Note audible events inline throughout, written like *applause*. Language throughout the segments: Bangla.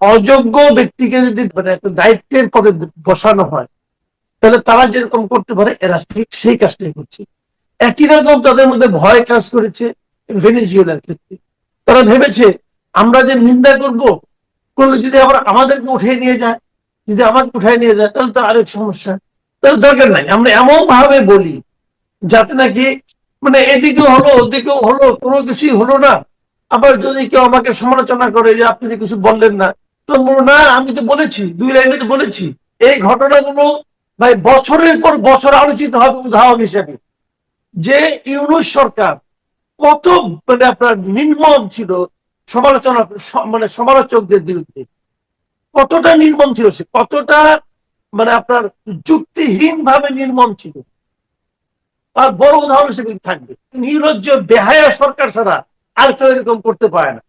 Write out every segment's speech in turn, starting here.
অযোগ্য ব্যক্তিকে যদি মানে একটা দায়িত্বের পদে বসানো হয়, তাহলে তারা যেরকম করতে পারে, এরা ঠিক সেই কাজটাই করছে। একই রকম তাদের মধ্যে ভয় কাজ করেছে ভেনেজুয়েলার ক্ষেত্রে। তারা ভেবেছে, আমরা যে নিন্দা করব করলে যদি আবার আমাদেরকে উঠিয়ে নিয়ে যায়, যদি আমাকে উঠায় নিয়ে যায়, তাহলে তো আরেক সমস্যা। তাহলে দরকার নাই, আমরা এমন ভাবে বলি, যাতে নাকি মানে এদিকেও হলো, ওদিকেও হলো, কোনো কিছুই হলো না। আবার যদি কেউ আমাকে সমালোচনা করে যে, আপনি যে কিছু বললেন না না, আমি তো বলেছি, দুই লাইনে তো বলেছি। এই ঘটনাগুলো ভাই বছরের পর বছর আলোচিত হবে উদাহরণ হিসেবে। যে ইউনুস সরকার কত মানে আপনার নির্মম ছিল সমালোচনা মানে সমালোচকদের বিরুদ্ধে। কতটা নির্মম ছিল সে, কতটা মানে আপনার যুক্তিহীন ভাবে নির্মম ছিল। তার বড় উদাহরণ হিসেবে থাকবে। নির্লজ্জ বেহায়া সরকার ছাড়া আর কেউ এরকম করতে পারে না।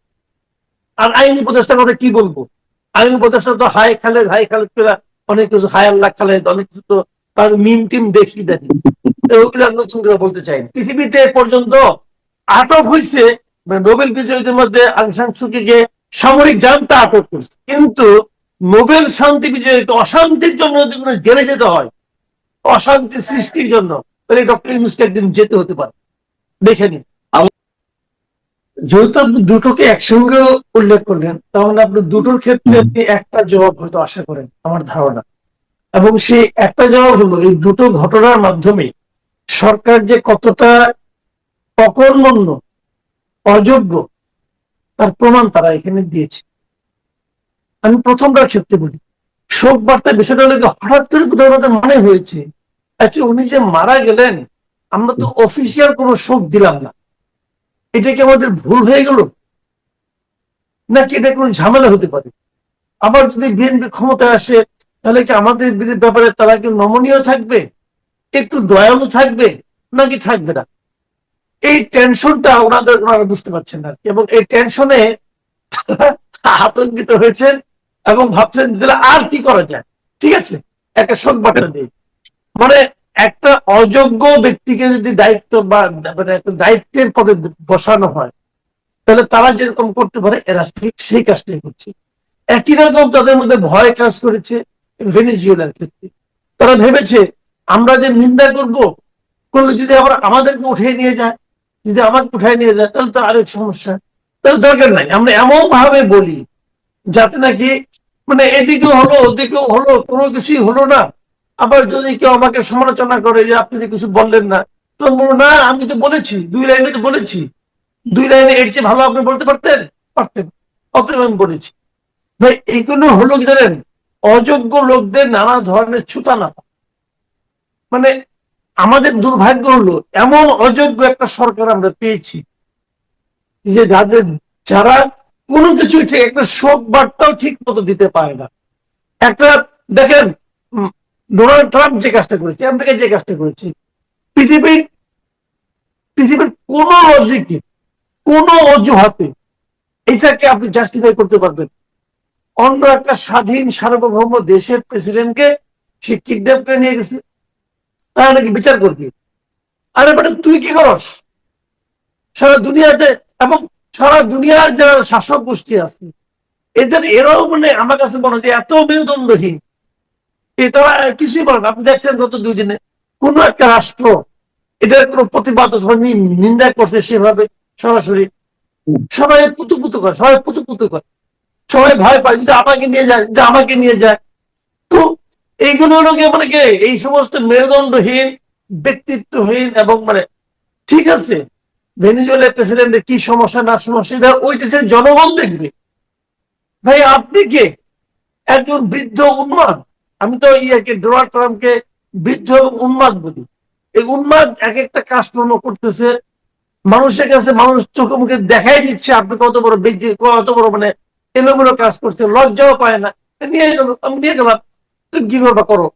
আর আইনি উপদেষ্টার কথা কি বলব? আইনি উপদেষ্টা তো হাই খালেদ হাই খালেদ করে অনেক কিছু হাই আল্লাহ খালেদ অনেক কিছু তো তার মিম টিম দেখি দেখি। ওগুলো নতুন করে বলতে চাই পৃথিবীতে পর্যন্ত আটক হয়েছে মানে নোবেল বিজয়ীদের মধ্যে আংসাং সুকিকে সামরিক জানতা আটক করছে। কিন্তু নোবেল শান্তি বিজয়ীকে অশান্তির জন্য যদি কোনো জেলে যেতে হয়, অশান্তি সৃষ্টির জন্য, তাহলে ডক্টর ইউনুসকে একদিন যেতে হতে পারে। দেখে নিন। যেহেতু আপনি দুটোকে একসঙ্গে উল্লেখ করলেন তাহলে আপনি দুটোর ক্ষেত্রে আপনি একটা জবাব হয়তো আশা করেন আমার ধারণা। এবং সেই একটা জবাব হলো এই দুটো ঘটনার মাধ্যমে সরকার যে কতটা অকর্মণ্য অযোগ্য তার প্রমাণ তারা এখানে দিয়েছে। আমি প্রথমটার ক্ষেত্রে বলি শোক বার্তা বিষয়টা হলো হঠাৎ করে কোথাও আমাদের মনে হয়েছে। আচ্ছা উনি যে মারা গেলেন আমরা তো অফিসিয়াল কোনো শোক দিলাম না। এটা কি আমাদের ভুল হয়ে গেল? নাকি এটা কোনো ঝামেলা হতে পারে? আবার যদি বিএনপি ক্ষমতায় আসে, তাহলে কি আমাদের ব্যাপারে তারা কি নমনীয় থাকবে? একটু দয়ালু থাকবে? নাকি থাকবে না? এই টেনশনটা ওনাদের, ওনারা বুঝতে পারছেন না। এবং এই টেনশনে *laughs* আতঙ্কিত হয়েছেন এবং ভাবছেন আর কি করা যায়? ঠিক আছে? একটা সংবাদটা দিই। মানে একটা অযোগ্য ব্যক্তিকে যদি দায়িত্ব বা মানে একটা দায়িত্বের পদে বসানো হয়, তাহলে তারা যেরকম করতে পারে, এরা ঠিক সেই কাজটাই করছে। একই রকম তাদের মধ্যে ভয় কাজ করেছে ভেনেজুয়েলার ক্ষেত্রে। তারা ভেবেছে, আমরা যে নিন্দা করব করলে যদি আবার আমাদেরকে উঠিয়ে নিয়ে যায়, যদি আমাকে উঠায় নিয়ে যায়, তাহলে তো আরেক সমস্যা। তাহলে দরকার নাই। আমরা এমন ভাবে বলি, যাতে নাকি মানে এদিকেও হলো, ওদিকেও হলো, কোনো কিছুই হলো না। আবার যদি কেউ আমাকে সমালোচনা করে যে আপনি কিছু বললেন না, তো না, আমি তো বলেছি, দুই লাইনে তো বলেছি। দুই লাইনে এর চেয়ে ভালো আপনি বলতে পারতেন? পারতেন। অতএব আমি বলেছি। ভাই এইগুলো হলো কি জানেন? অযোগ্য লোকদের নানা ধরনের ছুটানা মানে আমাদের দুর্ভাগ্য হলো, এমন অযোগ্য একটা সরকার আমরা পেয়েছি যে যাদের, যারা কোনো কিছু ঠিক, একটা শোক বার্তাও ঠিক মতো দিতে পারে না। একটা, দেখেন ডোনাল্ড ট্রাম্প যে কাজটা করেছে, আমেরিকা যে কাজটা করেছে, পৃথিবীর পৃথিবীর কোন লজিকে কোন অজুহাতে এটাকে আপনি জাস্টিফাই করতে পারবেন অন্য একটা স্বাধীন সার্বভৌম দেশের প্রেসিডেন্টকে সে কিডন্যাপ করে নিয়ে গেছে। তারা নাকি বিচার করবি। আরে বেটা, তুই কি করস? সারা দুনিয়াতে এবং সারা দুনিয়ার যারা শাসক গোষ্ঠী আছে, এদের এরাও মানে আমার কাছে মনে হয় এত মেরুদণ্ডহীন। তারা কিছুই বলে না। আপনি দেখছেন গত দুই দিনে কোন একটা রাষ্ট্র, এটার কোনো প্রতিবাদ অথবা নিন্দা করছে সেভাবে সরাসরি সবাই পুতু পুতু করে, সবাই পুতু করে। সবাই ভয় পায় যদি আমাকে নিয়ে যায় যদি আমাকে নিয়ে যায়। তো এইগুলো হলো গিয়ে মানে কি? এই সমস্ত মেরুদণ্ডহীন, ব্যক্তিত্বহীন এবং মানে ঠিক আছে, ভেনিজুয়েলার প্রেসিডেন্টের কি সমস্যা না সমস্যা, এটা ওই দেশের জনগণ দেখবে। ভাই আপনি কে? একজন বৃদ্ধ উন্মাদ। আমি তো ইয়াকে ডোনাল্ড ট্রাম্পকে বৃদ্ধ এবং উন্মাদ বলি। এই উন্মাদ এক একটা কাজকর্ম করতেছে, মানুষের কাছে মানুষ চোখে মুখে দেখাই দিচ্ছে, আপনি কত বড় বেজ্জি কত বড় মানে এলোমেলো কাজ করছে লজ্জাও পায় না। নিয়ে গেল আমি নিয়ে গেলাম, তুমি কি করবা করো?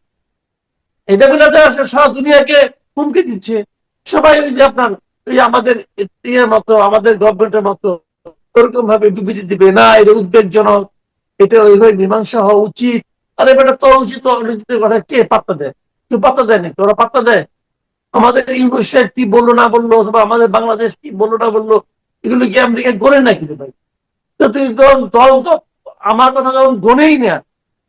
এটা বলে সারা দুনিয়াকে হুমকি দিচ্ছে। সবাই ওই যে আপনার এই আমাদের ইয়ের মতো, আমাদের গভর্নমেন্টের মতো ওরকম ভাবে বিবৃতি দিবে, না, এটা উদ্বেগজনক, এটা ওইভাবে মীমাংসা হওয়া উচিত। আরে বেটা তোর উচিত কথা কে পাত্তা দেয়? কেউ পাত্তা দেয়নি তোরা পাত্তা দেয়? আমাদের ইউনিভার্সিটি কি বলল না বলল অথবা আমাদের বাংলাদেশ কি বলল না বলল এগুলো কি আমেরিকা করে না কিন্তু ভাই? তো তুই দল দল তো আমার কথা যখন গনেই না।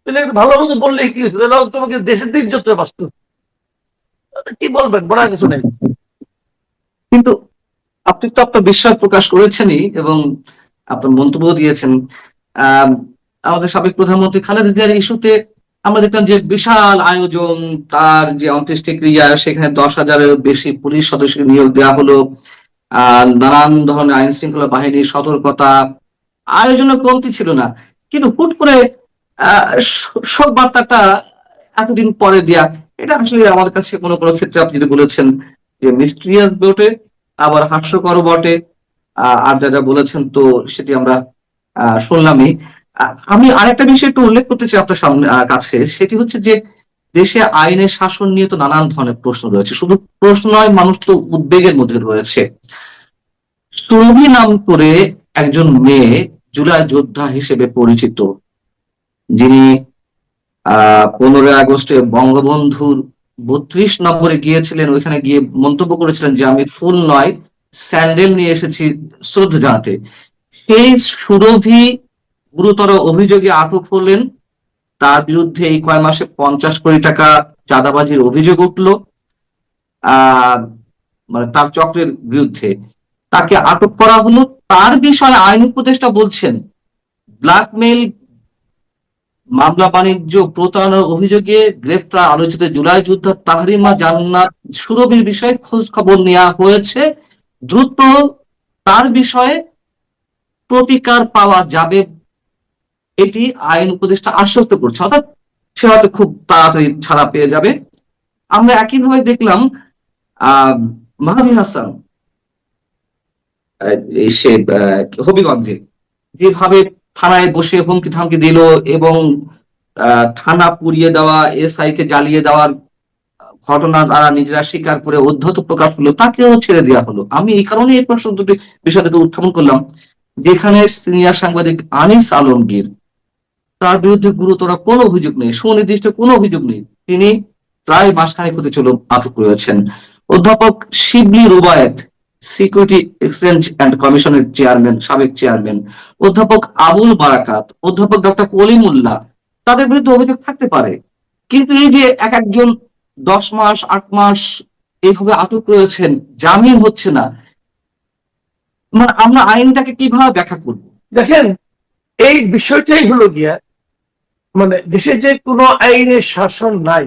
তাহলে ভালো মতো বললেই কি হতো? তাহলে তোমাকে দেশের দিক যত বাঁচত কি বলবেন? বলার কিছু নেই। কিন্তু আপনি তো আপনার বিশ্বাস প্রকাশ করেছেনই এবং আপনার মন্তব্য দিয়েছেন। আহ, আমাদের সাবেক প্রধানমন্ত্রী খালেদা জিয়ার ইস্যুতে আমরা দেখলাম যে বিশাল আয়োজন তার যে অন্ত্যেষ্টিক্রিয়া সেখানে দশ হাজারের বেশি পুলিশ সদস্য নিয়োগ দেওয়া হলো। আহ নানান ধরনের আইন শৃঙ্খলা বাহিনীর সতর্কতা আয়োজনের কমতি ছিল না। কিন্তু হুট করে শোক বার্তাটা এতদিন পরে দেয়া এটা আসলে আমার কাছে কোনো কোনো ক্ষেত্রে আপনি যদি বলেছেন যে মিস্ট্রিয়াস বটে আবার হাস্যকর বটে আর যা যা বলেছেন তো সেটি আমরা আহ, শুনলামই। আমি আরেকটা বিষয় একটু উল্লেখ করতে চাই আপনার সামনে কাছে। সেটি হচ্ছে যে দেশে আইনের শাসন নিয়ে তো নানান ধরনের প্রশ্ন রয়েছে। শুধু প্রশ্ন নয়, মানুষ তো উদ্বেগের মধ্যে রয়েছে। সুরভি নাম করে একজন মেয়ে জুলাই যোদ্ধা হিসেবে পরিচিত, যিনি, আহ, পনেরোই আগস্টে বঙ্গবন্ধুর বত্রিশ নম্বরে গিয়েছিলেন। ওইখানে গিয়ে মন্তব্য করেছিলেন যে, আমি ফুল নয়, স্যান্ডেল নিয়ে এসেছি শ্রদ্ধা জানাতে। সেই সুরভি গুরুতর অভিযোগে আটক হলেন। তার বিরুদ্ধে এই কয় মাসে পঞ্চাশ কোটি টাকা চাঁদাবাজির অভিযোগ উঠল। মানে তার চক্রের বিরুদ্ধে। তাকে আটক করা হলো। তার বিষয়ে আইন উপদেষ্টা বলছেন, ব্ল্যাকমেইল মামলা বাণিজ্য প্রতারণার অভিযোগে গ্রেফতার আলোচিত জুলাই যুদ্ধ তাহরিমা জান্নাত সুরভির বিষয়ে খোঁজ খবর নেওয়া হয়েছে। দ্রুত তার বিষয়ে প্রতিকার পাওয়া যাবে এটি আইন উপদেষ্টা আশ্বস্ত করছে। অর্থাৎ সে হয়তো খুব তাড়াতাড়ি ছাড়া পেয়ে যাবে। আমরা একইভাবে দেখলাম, আহ মাহাদি হাসান সে হবিগঞ্জে যেভাবে থানায় বসে হুমকি থামকি দিল এবং থানা পুড়িয়ে দেওয়া এসআই কে জ্বালিয়ে দেওয়ার ঘটনা তারা নিজেরা স্বীকার করে অধ্যত প্রকাশ হলো, তাকেও ছেড়ে দেওয়া হলো। আমি এই কারণে এই প্রশ্ন দুটি বিষয় দুটো উত্থাপন করলাম, যেখানে সিনিয়র সাংবাদিক আনিস আলমগীর তার বিরুদ্ধে গুরুতর কোনো অভিযোগ নেই, সুনির্দিষ্ট কোনো অভিযোগ নেই। তিনি প্রায় মাসখানেক হতে চলো আটক রয়েছেন। অধ্যাপক Shibli Rubayet, security exchange and কমিশনের চেয়ারম্যান, সাবেক চেয়ারম্যান। অধ্যাপক আবুল বারাকাত, অধ্যাপক ডক্টর কলিমুল্লাহ, তাদের বিরুদ্ধে অভিযোগ থাকতে পারে। কিন্তু এই যে এক একজন দশ মাস, আট মাস এইভাবে আটক রয়েছেন, জামিন হচ্ছে না। মানে আমরা আইনটাকে কীভাবে ব্যাখ্যা করব? দেখেন, এই বিষয়টাই হলো গিয়া মানে দেশে যে কোনো আইনের শাসন নাই,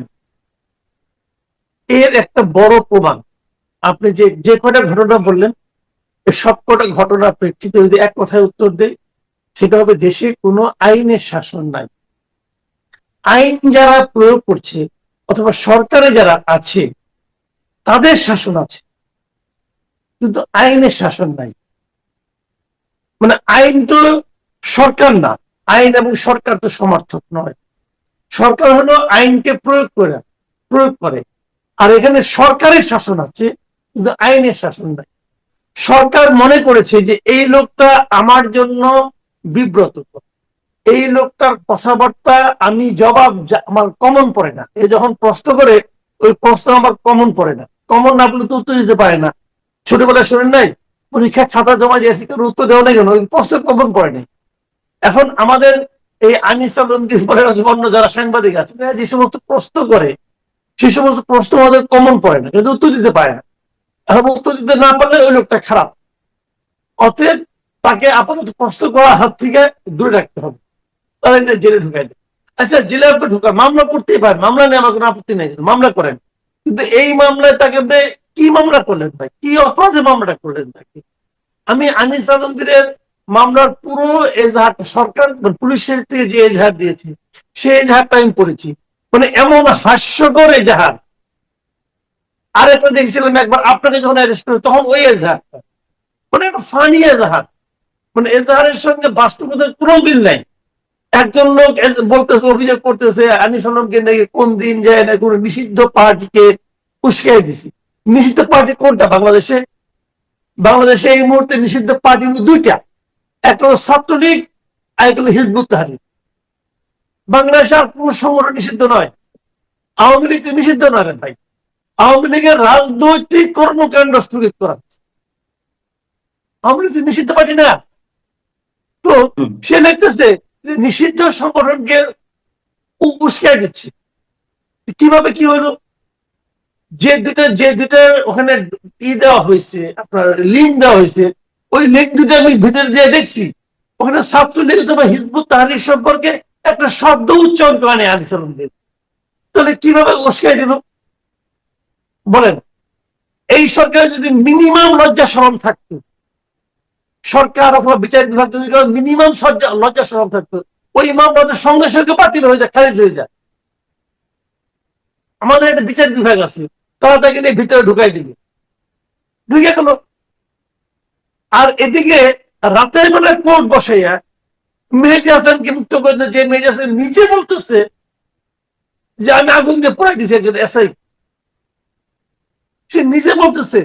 এর একটা বড় প্রমাণ। আপনি যে যে কটা ঘটনা বললেন সব কটা ঘটনার প্রেক্ষিতে যদি এক কথায় উত্তর দেয় সেটা হবে দেশে কোনো আইনের শাসন নাই। আইন যারা প্রয়োগ করছে, অথবা সরকারে যারা আছে, তাদের শাসন আছে, কিন্তু আইনের শাসন নাই। মানে আইন তো সরকার না আইন এবং সরকার তো সমর্থক নয়। সরকার হলো আইনকে প্রয়োগ করে প্রয়োগ করে। আর এখানে সরকারের শাসন আছে, কিন্তু আইনের শাসন নাই। সরকার মনে করেছে যে এই লোকটা আমার জন্য বিব্রত এই লোকটার কথাবার্তা আমি জবাব আমার কমন পড়ে না। এ যখন প্রশ্ন করে, ওই প্রশ্ন আমার কমন পড়ে না। কমন না বলে তো উত্তর দিতে পারে না। ছোটবেলায় শোনেন নাই? পরীক্ষা খাতা জমা দিয়েছি উত্তর দেওয়া নাই কেন? ওই প্রশ্ন কমন পড়ে নাই। এখন আমাদের এই আনিস আলমগীর বলে অন্য যারা সাংবাদিক আছে যে সমস্ত প্রশ্ন করে, সেই সমস্ত প্রশ্ন আমাদের কমন পড়ে না কিন্তু উত্তর দিতে পারে না। এখন উত্তর দিতে না পারলে ওই লোকটা খারাপ। অতএব তাকে আপাতত প্রশ্ন করার হাত থেকে দূরে রাখতে হবে। তাহলে জেলে ঢুকাই দেয় আচ্ছা জেলে আপনি ঢুকা, মামলা করতেই পারেন, মামলা নিয়ে আমার কোনো আপত্তি নেই, মামলা করেন। কিন্তু এই মামলায় তাকে কি মামলা করলেন ভাই? কি অপরাধে মামলাটা করলেন তাকে? আমি আনিস আলমগীরের মামলার পুরো এজাহারটা সরকার পুলিশের থেকে যে এজাহার দিয়েছে, সেই এজাহারটা আমি পড়েছি। মানে এমন হাস্যকর এজাহার। আরেকটা দেখছিলাম একবার, আপনাকে যখন অ্যারেস্ট করে তখন ওই এজাহারটা। মানে একটা ফানি এজাহার। মানে এজাহারের সঙ্গে বাস্তবতার কোনো মিল নাই। একজন লোক বলতেছে, অভিযোগ করতেছে, আনিস আলমকে নাকি কোন দিন যায় না, কোন নিষিদ্ধ পার্টিকে উস্কাই দিছি। নিষিদ্ধ পার্টি কোনটা? বাংলাদেশে? বাংলাদেশে এই মুহূর্তে নিষিদ্ধ পার্টি দুইটা। একটা হলো ছাত্রলীগ আর একটা হলো হিজবুত তাহারির বাংলাদেশে আর কোন সংগঠন নিষিদ্ধ নয়। আওয়ামী লীগ নিষিদ্ধ নয় রে ভাই। আওয়ামী লীগের রাজনৈতিক কর্মকাণ্ড স্থগিত করা হচ্ছে। আওয়ামী লীগ নিষিদ্ধ পার্টি না। তো সে লিখতেছে নিষিদ্ধ সংগঠনকে উ- উস্কাই দিচ্ছে কীভাবে কি হলো? যে দুটা যে দুটা ওখানে ই দেওয়া হয়েছে আপনার লিঙ্ক দেওয়া হয়েছে ওই লিঙ্ক দুটো আমি ভিতরে দিয়ে দেখছি, ওখানে ছাত্রলীগ অথবা হিজবুত তাহারির সম্পর্কে একটা শব্দ উচ্চারণ করে আলী সালামদের তাহলে কীভাবে উস্কাই দিল বলেন, এই সরকারের যদি মিনিমাম লজ্জা শরম থাকতো, সরকার অথবা বিচার বিভাগ যদি মিনিমাম লজ্জা শরম থাকতো, ওই মামলাদের সঙ্গে সঙ্গে বাতিল হয়ে যায়, খারিজ হয়ে যায়। আমাদের একটা বিচার বিভাগ আছে, তারা তাকে নিয়ে ভিতরে ঢুকাই দিবে। ঢুকে গেল। আর এদিকে রাতের বেলায় কোর্ট বসাইয়া মেহেদি হাসানকে মুক্ত করে যে মেহেদি হাসান নিজে বলতেছে যে আমি আগুন দিয়ে পড়াই দিয়েছি একজন এসআই। সে নিজে বলতেছে।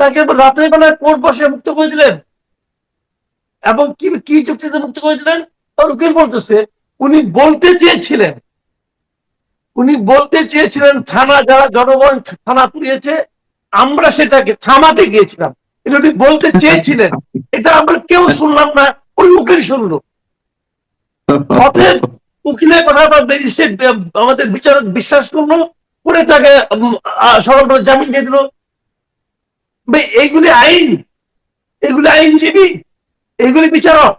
তাকে রাতের বেলায় কোর্ট বসে মুক্ত করে দিলেন। এবং কি কি যুক্তিতে মুক্ত করে দিলেন? আর উকিল বলতেছে, উনি বলতে চেয়েছিলেন। উনি বলতে চেয়েছিলেন থানা, যারা জনগণ থানা পুড়িয়েছে, আমরা সেটাকে থামাতে গিয়েছিলাম। এটা উনি বলতে চেয়েছিলেন। এটা আমরা কেউ শুনলাম না, ওই উকিল শুনলো। অতএব উকিলের কথা বা ম্যাজিস্ট্রেট আমাদের বিচারক বিশ্বাস করল, করে তাকে সরল জামিন দিয়ে দিল। এইগুলি আইন। এগুলি আইনজীবী এগুলি বিচারক।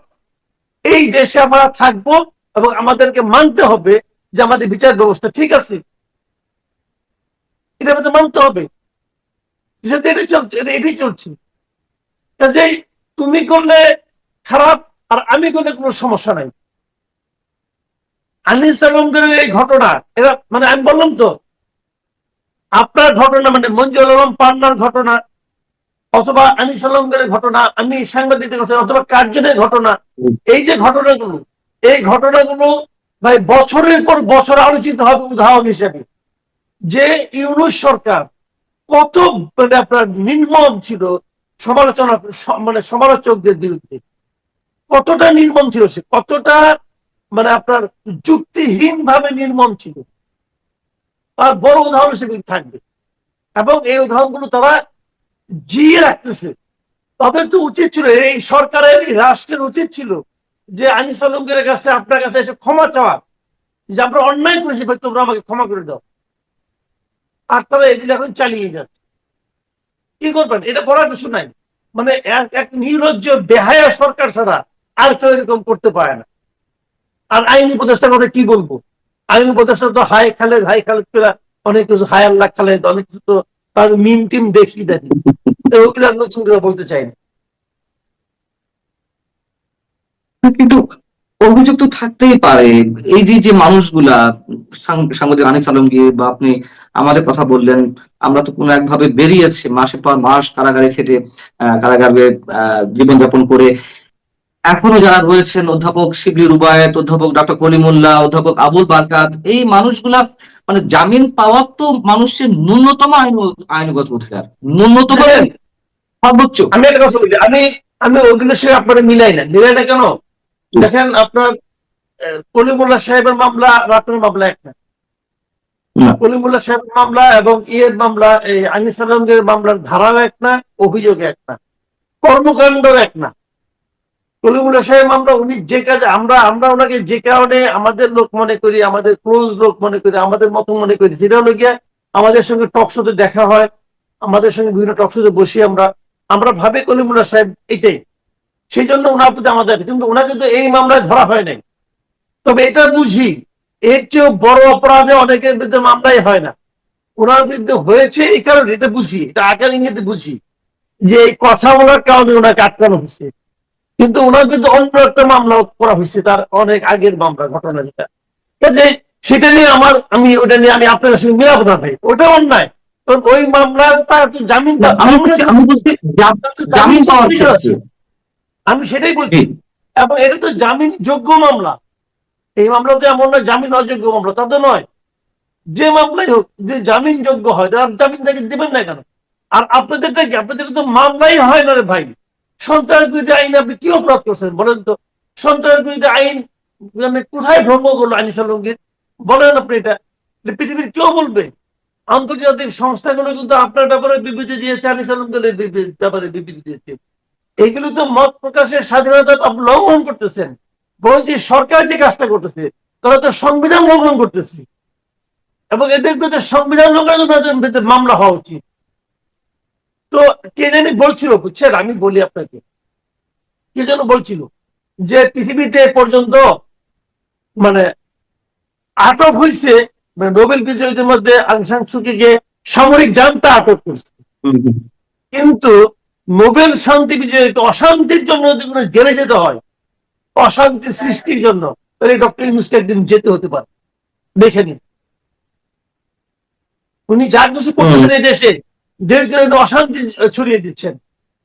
এই দেশে আমরা থাকব এবং আমাদেরকে মানতে হবে যে আমাদের বিচার ব্যবস্থা ঠিক আছে। এটা আমাদের মানতে হবে। এটাই চলছে এটা- এটাই চলছে। কাজেই তুমি করলে খারাপ আর আমি করলে কোনো সমস্যা নাই। আনিস আলমদের এই ঘটনা, এরা মানে আমি বললাম তো, আপনার ঘটনা মানে মঞ্জুর আলম পান্নার ঘটনা, অথবা আনিস আলমদের ঘটনা, আমি সাংবাদিকদের ঘটনা, অথবা কার্জনের ঘটনা, এই যে ঘটনাগুলো, এই ঘটনাগুলো ভাই বছরের পর বছর আলোচিত হবে উদাহরণ হিসেবে। যে ইউনুস সরকার কত মানে আপনার নির্মম ছিল সমালোচনা মানে সমালোচকদের বিরুদ্ধে। কতটা নির্মম ছিল সে? কতটা মানে আপনার যুক্তিহীন ভাবে নির্মম ছিল। তার বড় উদাহরণ হিসেবে থাকবে। এবং এই উদাহরণগুলো তারা জিয়ে রাখতেছে। তাদের তো উচিত ছিল, এই সরকারের রাষ্ট্রের উচিত ছিল যে আনিস আলমগীর কাছে, আপনার কাছে এসে ক্ষমা চাওয়া, যে আমরা অন্যায় করেছি, ভাই, তোমরা আমাকে ক্ষমা করে দাও। আর তারা এগুলো এখন চালিয়ে যাচ্ছে। কি করবেন? এটা বলার কিছু নাই। মানে এক- নির্লজ্জ বেহায়া সরকার ছাড়া আর কেউ এরকম করতে পারে না। আর আইনি উপদেষ্টার কথা কি বলব? আইনি উপদেষ্টা তো হাই খালেদ হাই খালেদ অনেক কিছু, হাই আল্লাহ খালেদ অনেক কিছু তো তার মিম টিম দেখি দেখি। ওগুলো নতুন করে বলতে চাই না। কিন্তু অভিযোগ তো থাকতেই পারে। এই যে যে মানুষগুলা সাংবাদিক আনিস আলমগীর বা আপনি আমাদের কথা বললেন আমরা তো কোনো একভাবে বেরিয়েছি মাসের পর মাস কারাগারে খেটে কারাগারে জীবনযাপন করে। এখনও যারা রয়েছেন অধ্যাপক শিবলি রুবায়েত অধ্যাপক ডক্টর কলিমুল্লাহ অধ্যাপক আবুল বারকাত এই মানুষগুলা মানে জামিন পাওয়ার তো মানুষের ন্যূনতম আইন আইনগত অধিকার। ন্যূনতম সর্বোচ্চ। আমি একটা কথা বলি আমি আমি ওগুলোর সঙ্গে আপনারা মিলাই না মিলাই না কেন? দেখেন আপনার কলিমুল্লাহ সাহেবের মামলা আর আপনার মামলা এক না না। কলিমুল্লাহ সাহেবের মামলা এবং ইয়ের মামলা, এই আনিস মামলার ধারাও এক না অভিযোগ এক না কর্মকাণ্ড এক না। কলিমুল্লাহ সাহেব মামলা, উনি যে কাজে, আমরা আমরা ওনাকে যে কারণে আমাদের লোক মনে করি, আমাদের ক্লোজ লোক মনে করি, আমাদের মতো মনে করি, সেটা হলো গিয়ে আমাদের সঙ্গে টক শোতে দেখা হয়, আমাদের সঙ্গে বিভিন্ন টক শোতে বসি আমরা। আমরা ভাবি কলিমুল্লাহ সাহেব এটাই। সেই জন্য ওনার প্রতি আমাদের, কিন্তু ওনাকে তো এই মামলায় ধরা হয় নাই। তবে এটা বুঝি এর চেয়েও বড় অপরাধে অনেকের বিরুদ্ধে মামলাই হয় না। ওনার বিরুদ্ধে হয়েছে এই কারণে এটা বুঝি এটা আকার ইঙ্গিতে বুঝি যে এই কথা বলার কারণে ওনাকে আটকানো হয়েছে। কিন্তু ওনার বিরুদ্ধে অন্য একটা মামলা করা হয়েছে তার অনেক আগের মামলা ঘটনা যেটা। কাজে সেটা নিয়ে আমার আমি ওটা নিয়ে আমি আপনার সঙ্গে মিলাবো না ভাই ওটা অন্যায়। কারণ ওই মামলা তার তো জামিন আমি সেটাই বলছি। এবং এটা তো জামিন যোগ্য মামলা। এই মামলা তো এমন নয়, জামিন অযোগ্য মামলা, তা তো নয়। যে মামলাই হোক, যে জামিন যোগ্য হয়, তারা জামিন তাকে দেবেন না কেন? আর আপনাদেরটা কি আপনাদের তো মামলাই হয় না রে ভাই। সন্ত্রাস বিরোধী আইন আপনি কি অপরাধ করছেন বলেন তো? সন্ত্রাস বিরোধী আইন মানে কোথায় ভঙ্গ করল আনিস আলমগীর? বলেন আপনি এটা। এটা পৃথিবীর কেউ বলবে? আন্তর্জাতিক সংস্থাগুলো কিন্তু আপনার ব্যাপারে বিবৃতি দিয়েছে আনিস আলমগীরের বিবৃতি- ব্যাপারে বিবৃতি দিয়েছে। এগুলো তো মত প্রকাশের স্বাধীনতা লঙ্ঘন করতেছেন। বরং যে সরকার যে কাজটা করতেছে তারা তো সংবিধান লঙ্ঘন করতেছে। এবং এদের বিরুদ্ধে সংবিধান লঙ্ঘনের বিরুদ্ধে মামলা হওয়া উচিত। তো কে জানি বলছিল বুঝছেন? আমি বলি আপনাকে। কে যেন বলছিল যে পৃথিবীতে পর্যন্ত মানে আটক হয়েছে মানে নোবেল বিজয়ীদের মধ্যে আংসাং সুকিকে সামরিক জানতা আটক করছে। কিন্তু নোবেল শান্তি বিজয়ীকে অশান্তির জন্য যদি কোনো জেলে যেতে হয় অশান্তি সৃষ্টির জন্য। তাহলে ডক্টর ইউনুসকে একদিন যেতে হতে পারে। দেখে নিন। উনি যা কিছু করতেছেন এই দেশে দেশের জন্য অশান্তি ছড়িয়ে দিচ্ছেন।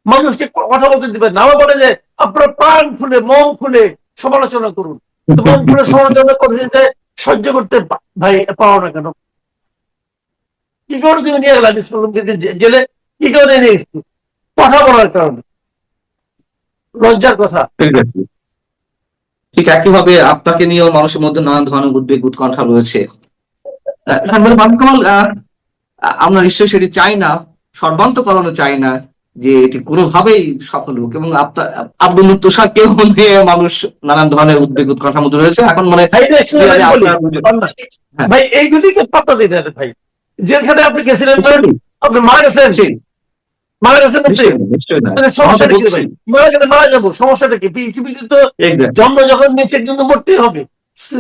মানুষকে কথা বলতে দিবেন না। বলে যে আপনার প্রাণ খুলে মন খুলে সমালোচনা করুন। মন খুলে সমালোচনা করতে যে সহ্য করতে ভাই পাও না কেন? কি করে তুমি নিয়ে গেলা? নিষ্পলকে জেলে কি করে নিয়ে কথা বলার কারণে। লজ্জার কথা। ঠিক একইভাবে আপনাকে নিয়েও মানুষের মধ্যে নানান ধরনের উদ্বেগ উৎকণ্ঠা রয়েছে। আমরা নিশ্চয়ই সেটি চাই না সর্বান্তকরণও চাই না যে এটি কোনোভাবেই সফল হোক এবং আপনার আব্দুল কেউ নিয়ে মানুষ নানান ধরনের উদ্বেগ উৎকণ্ঠার মধ্যে রয়েছে। এখন মানে ভাই হ্যাঁ। ভাই এইগুলিকে পাত্তা না ভাই। যেখানে আপনি গেছিলেন আপনি মারা গেছেন। মারা গেছেন আপনি মারা যাব সমস্যাটা কি? পৃথিবীতে তো জন্ম যখন কিন্তু হবে।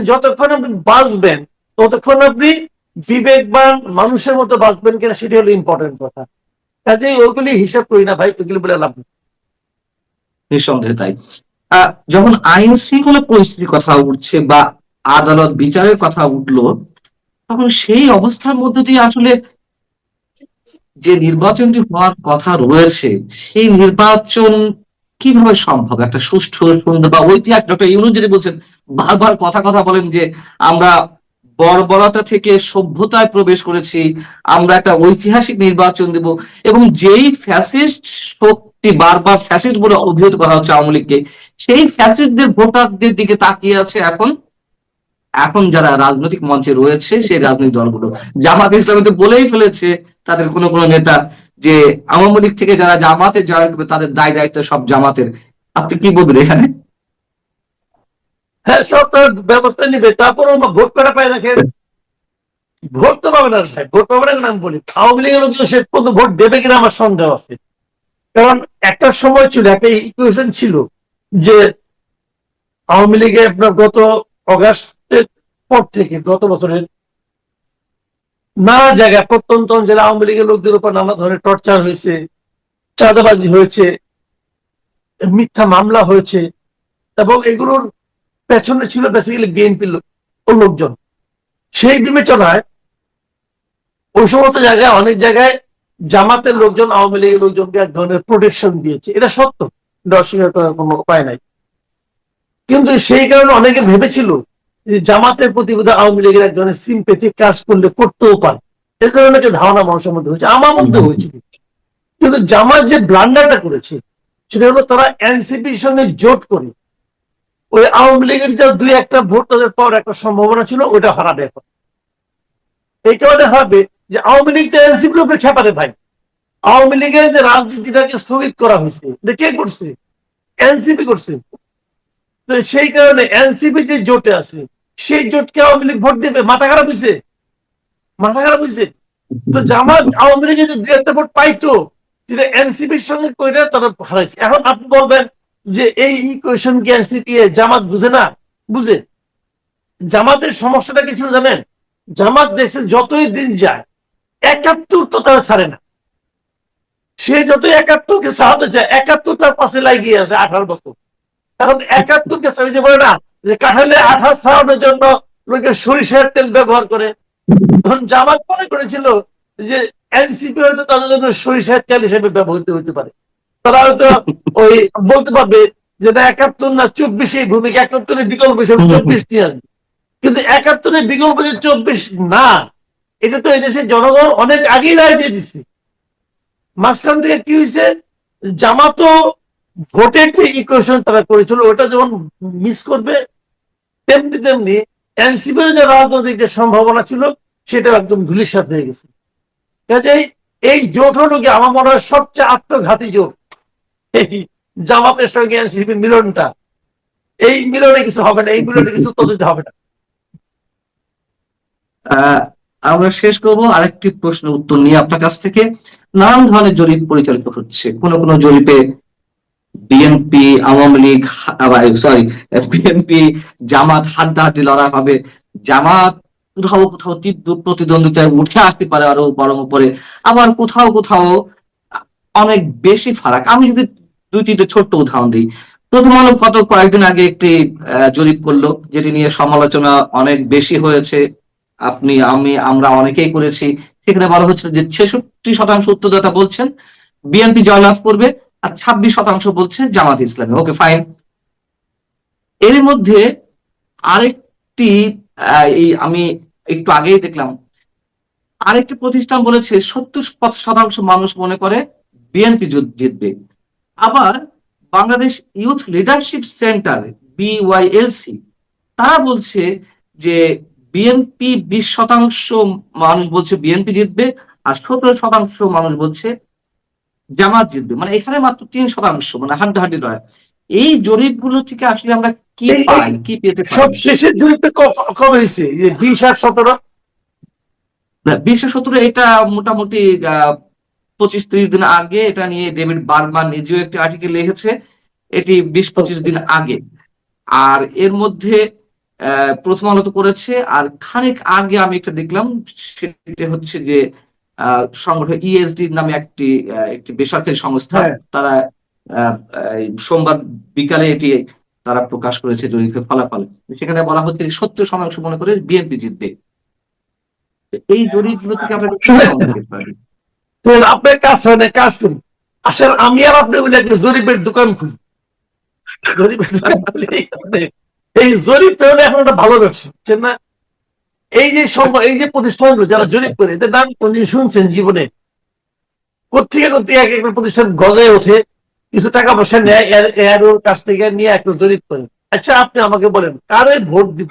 যতক্ষণ আপনি বাঁচবেন ততক্ষণ আপনি বিবেকবান মানুষের মতো বাঁচবেন কিনা সেটি হলো ইম্পর্টেন্ট কথা। কাজেই ওইগুলি হিসাব করি না ভাই ওইগুলি বলে লাভ নিঃসন্দেহে তাই। আহ, যখন আইন শৃঙ্খলা পরিস্থিতির কথা উঠছে বা আদালত বিচারের কথা উঠল তখন সেই অবস্থার মধ্যে দিয়ে আসলে যে নির্বাচনটি হওয়ার কথা রয়েছে, সেই নির্বাচন কীভাবে সম্ভব? একটা সুষ্ঠু, সুন্দর বা ঐতিহাসিক ডক্টর ইউনুস যেটি বলছেন, বারবার কথা কথা বলেন যে আমরা বর্বরতা থেকে সভ্যতায় প্রবেশ করেছি, আমরা একটা ঐতিহাসিক নির্বাচন দেব এবং যেই ফ্যাসিস্ট শক্তি বারবার ফ্যাসিস্ট বলে অভিহিত করা হচ্ছে আওয়ামী লীগকে, সেই ফ্যাসিস্টদের ভোটারদের দিকে তাকিয়ে আছে এখন এখন যারা রাজনৈতিক মঞ্চে রয়েছে, সেই রাজনৈতিক দলগুলো। জামাত ইসলামী তো বলেই ফেলেছে তাদের কোনো কোনো নেতা যে আওয়ামী লীগ থেকে যারা জামাতে জয়েন করবে, তাদের দায় দায়িত্ব সব জামাতের। আপনি কি বলবেন এখানে? হ্যাঁ সব তার ব্যবস্থা নিবে, তারপরও ভোট করা পায় না ভোট তো পাবে না ভোট পাবে না নাম বলি? আওয়ামী লীগের লোকজন শেষ পর্যন্ত ভোট দেবে কিনা আমার সন্দেহ আছে। কারণ একটা সময় ছিল, একটা ইকুয়েশন ছিল যে আওয়ামী লীগে আপনার গত অগাস্টের পর থেকে গত বছরের নানা জায়গায় প্রত্যন্ত অঞ্চলে আওয়ামী লীগের লোকদের উপর নানা ধরনের টর্চার হয়েছে, চাঁদাবাজি হয়েছে, মিথ্যা মামলা হয়েছে এবং এগুলোর পেছনে ছিল বেসিক্যালি বিএনপির লোকজন। সেই বিবেচনায় ওই সমস্ত জায়গায়, অনেক জায়গায় জামাতের লোকজন, আওয়ামী লীগের লোকজনকে এক ধরনের প্রোটেকশন দিয়েছে। এটা সত্য। করার কোনো উপায় নাই। কিন্তু সেই কারণে অনেকে ভেবেছিল যে জামাতের প্রতি বোধহয় আওয়ামী লীগের এক ধরনের সিম্পেথি কাজ করলে করতেও পারে। এ ধরনের একটা ধারণা মানুষের মধ্যে হয়েছে আমার মধ্যে হয়েছিল কিন্তু জামাত যে ব্লান্ডারটা করেছে সেটা হলো তারা এনসিপির সঙ্গে জোট করে ওই আওয়ামী লীগের যে দুই একটা ভোট তাদের পাওয়ার একটা সম্ভাবনা ছিল ওটা হারাবে এখন। এই কারণে হবে যে আওয়ামী লীগ তো এনসিপির উপরে খেপারে ভাই। আওয়ামী লীগের যে রাজনীতিটাকে স্থগিত করা হয়েছে এটা কে করছে? এনসিপি করছে। তো সেই কারণে এনসিপি যে জোটে আছে, সেই জোটকে আওয়ামী লীগ ভোট দেবে। মাথা খারাপ হয়েছে মাথা খারাপ হয়েছে তো জামাত আওয়ামী লীগের যে দুই একটা ভোট পাইতো যেটা এনসিপির সঙ্গে কইরা তারা হারাইছে। এখন আপনি বলবেন যে এই ইকুয়েশন কি এনসিপি জামাত বুঝে না? বুঝে। জামাতের সমস্যাটা কিছু জানেন? জামাত দেখছেন যতই দিন যায়, একাত্তর তো তারা ছাড়ে না। সে যত একাত্তরকে সাহায্য চায়, একাত্তর তার পাশে লাগিয়ে আছে আঠারো বছর। এখন একাত্তরকে ওই যে বলে না, যে কাঠালে আঠা ছাড়ানোর জন্য লোকে সরিষার তেল ব্যবহার করে। তখন জামাত মনে করেছিল যে এনসিপি হয়তো তাদের জন্য সরিষার তেল হিসেবে ব্যবহৃত হতে পারে। তারা হয়তো ওই বলতে পারবে যে না, একাত্তর না, চব্বিশ ভূমিকা, একাত্তরের বিকল্প হিসেবে চব্বিশ নিয়ে আসবে। কিন্তু একাত্তরের বিকল্প যে চব্বিশ না, এটা তো এদেশের জনগণ অনেক আগেই রায় দিয়ে দিছে। মাঝখান থেকে কি হয়েছে? জামাতো ভোটের যে ইকুয়েশন তারা করেছিল, ওটা যেমন মিস করবে, তেমনি তেমনি এনসিপির যে রাজনৈতিক যে সম্ভাবনা ছিল সেটা একদম ধুলিসাৎ হয়ে গেছে। কাজেই এই জোট হলো কি আমার মনে হয় সবচেয়ে আত্মঘাতী জোট। এই জামাতের সঙ্গে এনসিপির মিলনটা। এই মিলনে কিছু হবে না, এই মিলনে কিছু তদন্ত হবে না। আমরা শেষ করব আরেকটি প্রশ্নের উত্তর নিয়ে আপনার কাছ থেকে। নানান ধরনের জরিপ পরিচালিত হচ্ছে। কোন কোন জরিপে BNP Awami League sorry BNP Jamaat, হাড্ডাহাড্ডি লড়া হবে। জামাত কোথাও কোথাও তীব্র প্রতিদ্বন্দ্বিতায় উঠে আসতে পারে আরও বরং উপরে। আবার কোথাও কোথাও অনেক বেশি ফারাক। আমি যদি দুই, তিনটে ছোট্ট উদাহরণ দিই। প্রথম আলো গত কয়েকদিন আগে একটি জরিপ করল, যেটি নিয়ে সমালোচনা অনেক বেশি হয়েছে। আপনি, আমি, আমরা অনেকেই করেছি। সেখানে বলা হচ্ছে যে ছেষট্টি শতাংশ উত্তরদাতা বলছেন বিএনপি জয়লাভ করবে। আর ছাব্বিশ শতাংশ বলছে জামাত ইসলামী। ওকে ফাইন এর মধ্যে আরেকটি এই আমি একটু আগেই দেখলাম, আরেকটি প্রতিষ্ঠান বলেছে সত্তর শতাংশ মানুষ মনে করে বিএনপি জিতবে। আবার Bangladesh youth leadership centre, BYLC, তারা বলছে যে বিএনপি বিশ শতাংশ মানুষ বলছে বিএনপি জিতবে আর সতেরো শতাংশ মানুষ বলছে জামাত জিতবে মানে এখানে মাত্র তিন শতাংশ মানে হাড্ডাহাড্ডি লড়াই এই জরিপগুলো থেকে আসলে আমরা কি পাই কি পেতে সব শেষের জরিপে ক- কবে হয়েছে? বিশ আর সতেরো? বিশ আর সতেরো এটা মোটামুটি পঁচিশ ত্রিশ দিন আগে এটা নিয়ে ডেভিড বার্মান নিজেও একটি আর্টিকেল লিখেছে এটি বিশ পঁচিশ দিন আগে। আর এর মধ্যে আহ, প্রথম আলো তো করেছে আর খানিক আগে আমি একটা দেখলাম সেটা হচ্ছে যে সংগঠন ইএসডি নামে একটি একটি বেসরকারি সংস্থা হ্যাঁ। তারা সোমবার বিকালে এটি তারা প্রকাশ করেছে জরিপের ফলাফল। সেখানে বলা হচ্ছে সত্তর শতাংশ মনে করে বিএনপি জিতবে। এই জরিপগুলো থেকে? তো আপনার কাজ হয় না কাজ করুন আসলে আমি আর আপনি বলে একটা জরিপের দোকান খুলি। জরিপের দোকান খুলি। এই জরিপ এখন একটা ভালো ব্যবসা না? এই যে এই যে প্রতিষ্ঠানগুলো যারা জরিপ করে এদের নাম কোনদিন শুনছেন জীবনে? কোথেকে কোথেকে এক একটা প্রতিষ্ঠান গজায় ওঠে কিছু টাকা পয়সা নেয় এর- ওর কাছ থেকে নিয়ে একটা জরিপ করে। আচ্ছা আপনি আমাকে বলেন কারে ভোট দিব?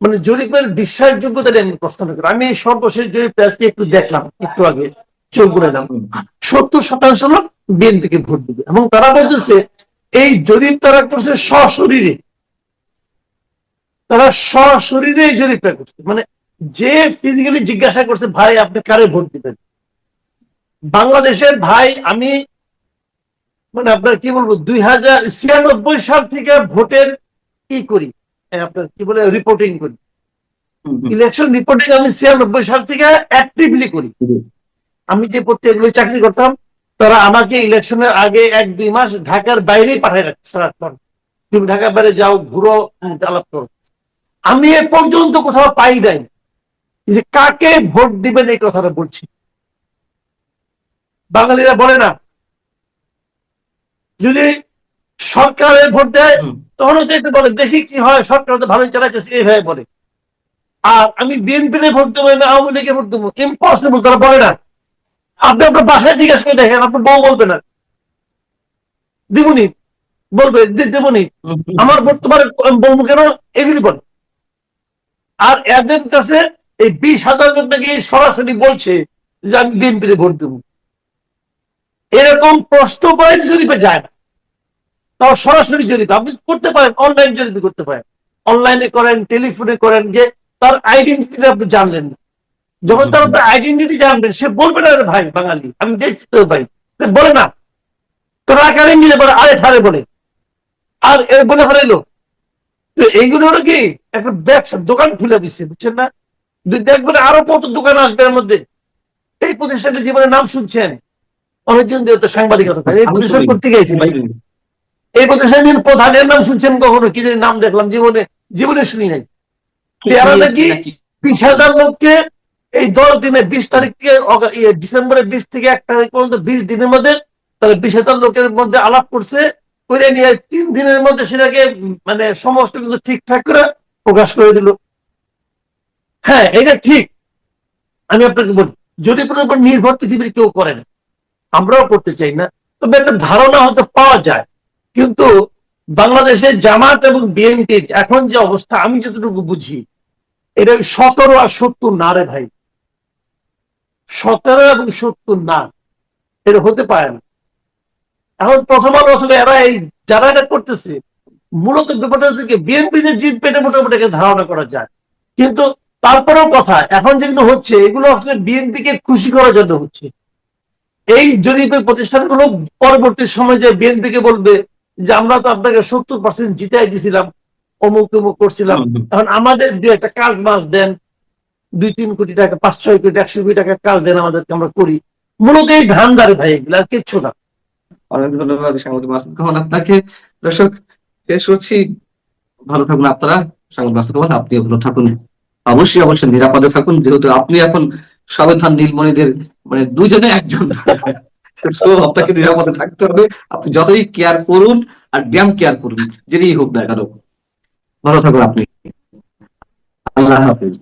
মানে জরিপের বিশ্বাসযোগ্যতা নিয়ে আমি প্রশ্ন করি। আমি এই সর্বশেষ জরিপটা আজকে একটু দেখলাম একটু আগে চোখ করে নাম সত্তর শতাংশ লোক বিএনপিকে ভোট দিবে এবং তারা বলতেছে এই জরিপ তারা করছে সশরীরে। তারা সশরীরে জরিপটা করছে মানে যে ফিজিক্যালি জিজ্ঞাসা করছে ভাই আপনি কারে ভোট দিবেন? বাংলাদেশের ভাই আমি মানে আপনার কি বলব দুই হাজার ছিয়ানব্বই সাল থেকে ভোটের কি করি আপনার কি বলে রিপোর্টিং করি। ইলেকশন রিপোর্টিং আমি ছিয়ানব্বই সাল থেকে অ্যাক্টিভলি করি। আমি যে পত্রিকাগুলো চাকরি করতাম তারা আমাকে ইলেকশনের আগে এক দুই মাস ঢাকার বাইরেই পাঠিয়ে রাখতো সারাক্ষণ। তুমি ঢাকার বাইরে যাও ঘুরো আলাপ করো আমি এ পর্যন্ত কোথাও পাই নাই। যে কাকে ভোট দিবেন এই কথাটা বলছি। বাঙালিরা বলে না যদি সরকারের ভোট দেয়। তখন হচ্ছে বলে দেখি কি হয় সরকার তো ভালোই চালাইতেছে এইভাবে বলে। আর আমি বিএনপি ভোট দেবো না আওয়ামী লীগে ভোট দেবো ইম্পসিবল তারা বলে না। আপনি আপনার বাসায় জিজ্ঞাসা করে দেখেন আপনার বউ বলবে না। দিবনি বলবে দেবনি। আমার ভোট তোমার বলব কেন এগুলি বলে। আর এদের কাছে এই বিশ হাজার জন নাকি সরাসরি বলছে যে আমি বিএনপি ভোট দেব। এরকম প্রশ্ন করে জরিপে যায় না। তাও সরাসরি জরিপ। আপনি করতে পারেন অনলাইন জরিপ করতে পারেন। অনলাইনে করেন টেলিফোনে করেন যে তার আইডেন্টিটি আপনি জানলেন না। যখন তার আপনার আইডেন্টিটি জানবেন সে বলবে না "আরে ভাই বাঙালি আমি দেখছি তো ভাই। বলে না। তো রাখার ইংরেজি বলে আরে ঠারে বলে। আর এ বলে ফেলাইলো তো এইগুলো হলো কি? একটা ব্যবসা দোকান খুলে দিচ্ছে বুঝছেন না? দেখবেন আরও কত দোকান আসবে এর মধ্যে। এই প্রতিষ্ঠানের জীবনে নাম শুনছেন? অনেকদিন ধরে তো সাংবাদিকতা। এই প্রতিষ্ঠান করতে গেছি ভাই? এই প্রতিষ্ঠানের প্রধানের নাম শুনছেন কখনো? কি জানি নাম দেখলাম জীবনে জীবনে শুনি নাই। এরা নাকি বিশ হাজার লোককে এই দশ দিনে বিশ তারিখ থেকে ইয়ে, ডিসেম্বরের বিশ থেকে এক তারিখ পর্যন্ত বিশ দিনের মধ্যে তাহলে বিশ হাজার লোকের মধ্যে আলাপ করছে। করে নিয়ে তিন দিনের মধ্যে সেটাকে মানে সমস্ত কিছু ঠিকঠাক করে প্রকাশ করে দিল। হ্যাঁ এটা ঠিক। আমি আপনাকে বলি জরিপের উপর নির্ভর পৃথিবীর কেউ করে না, আমরাও করতে চাই না, তবে একটা ধারণা হয়তো পাওয়া যায়। কিন্তু বাংলাদেশের জামাত এবং বিএনপির এখন যে অবস্থা, আমি যতটুকু বুঝি, এটা সতেরো আর সত্তর না রে ভাই। সতেরো এবং সত্তর না, এটা হতে পারে না। এখন প্রথম আলো অথবা এরা এই যারা এটা করতেছে মূলত ব্যাপারটা হচ্ছে কি বিএনপি যে জিতবে এটা মোটামুটি ধারণা করা যায়। কিন্তু তারপরেও কথা এখন যেগুলো হচ্ছে এগুলো আসলে বিএনপি কে খুশি করার জন্য হচ্ছে। এই জরিপের প্রতিষ্ঠানগুলো পরবর্তী সময় যে বিএনপি কে বলবে যে আমরা তো আপনাকে সত্তর পার্সেন্ট জিতাই দিছিলাম অমুক তমুক করছিলাম। এখন আমাদের দু একটা কাজ মাস দেন দুই তিন কোটি টাকা পাঁচ ছয় কোটি একশো কোটি টাকা কাজ দেন আমাদেরকে আমরা করি। মূলত এই ধান্দারে ভাই এগুলো আর কিচ্ছু না। অনেক ধন্যবাদ সাংবাদিক মাসুদ খান আপনাকে। দর্শক শেষ করছি। ভালো থাকুন আপনারা সাংবাদিক মাসুদ খান আপনিও ভালো থাকুন। অবশ্যই অবশ্যই নিরাপদে থাকুন। যেহেতু আপনি এখন সবেধান নীলমণিদের মানে দুজনে একজন। So, আপনাকে নিরাপদে থাকতে হবে। আপনি যতই কেয়ার করুন আর ব্যায়াম কেয়ার করুন যেটাই হোক না কেন। ভালো থাকুন আপনি। আল্লাহ হাফিজ।